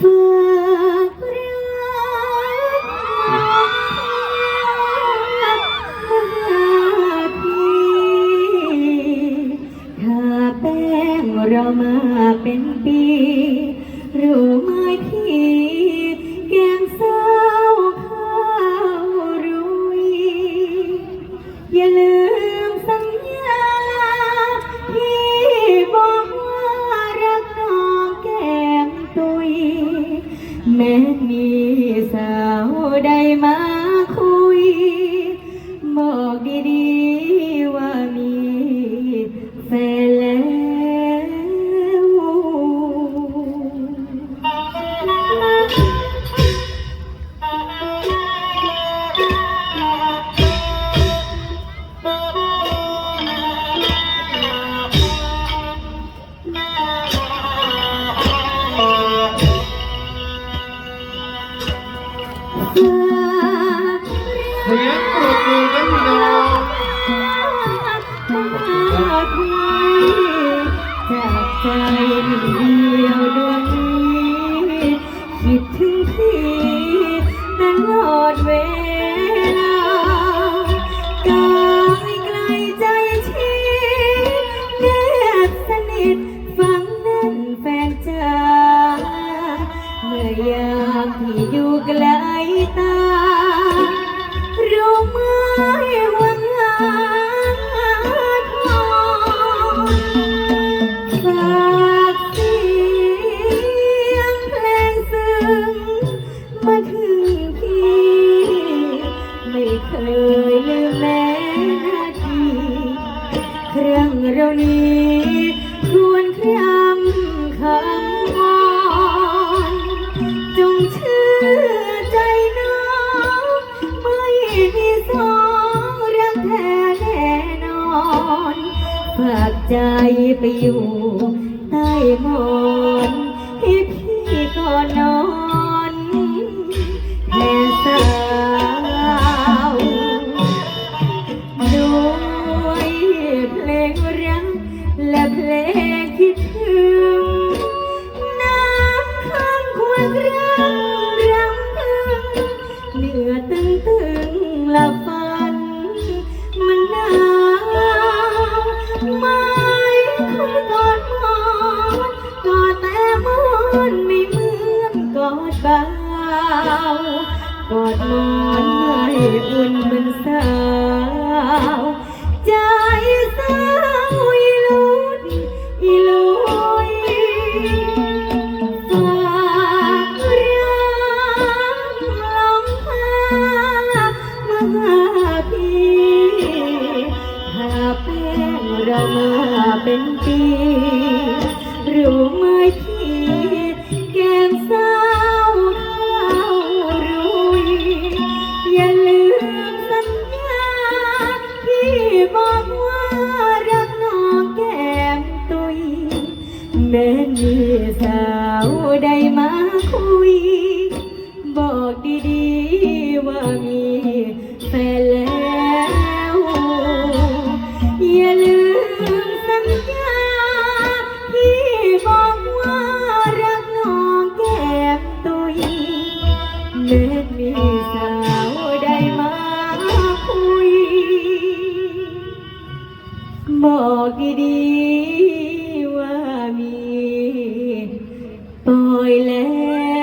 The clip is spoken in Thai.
ฝากรักมาหาพี่ถ้าแป้งเรามาเป็นปีรู้ไหม แม้มีสาวใดมา เสียงปรบมือครับพี่น้องจากใจ เรานี้ควรครำคำวอนจงเชื่อใจน้องไม่มีสองรักแท้แน่นอน ฝากใจไปอยู่ใต้หมอน ละฝันมันหนาวไม่คุยกอดหมอนกอดแต่หมอนไม่เหมือนกอดเบากอดหมอนไม่อุ่นเบ พี่ถ้าแป้งเรามาเป็นปีรู้ไหม บอกดีๆว่ามีปล่อยแล้ว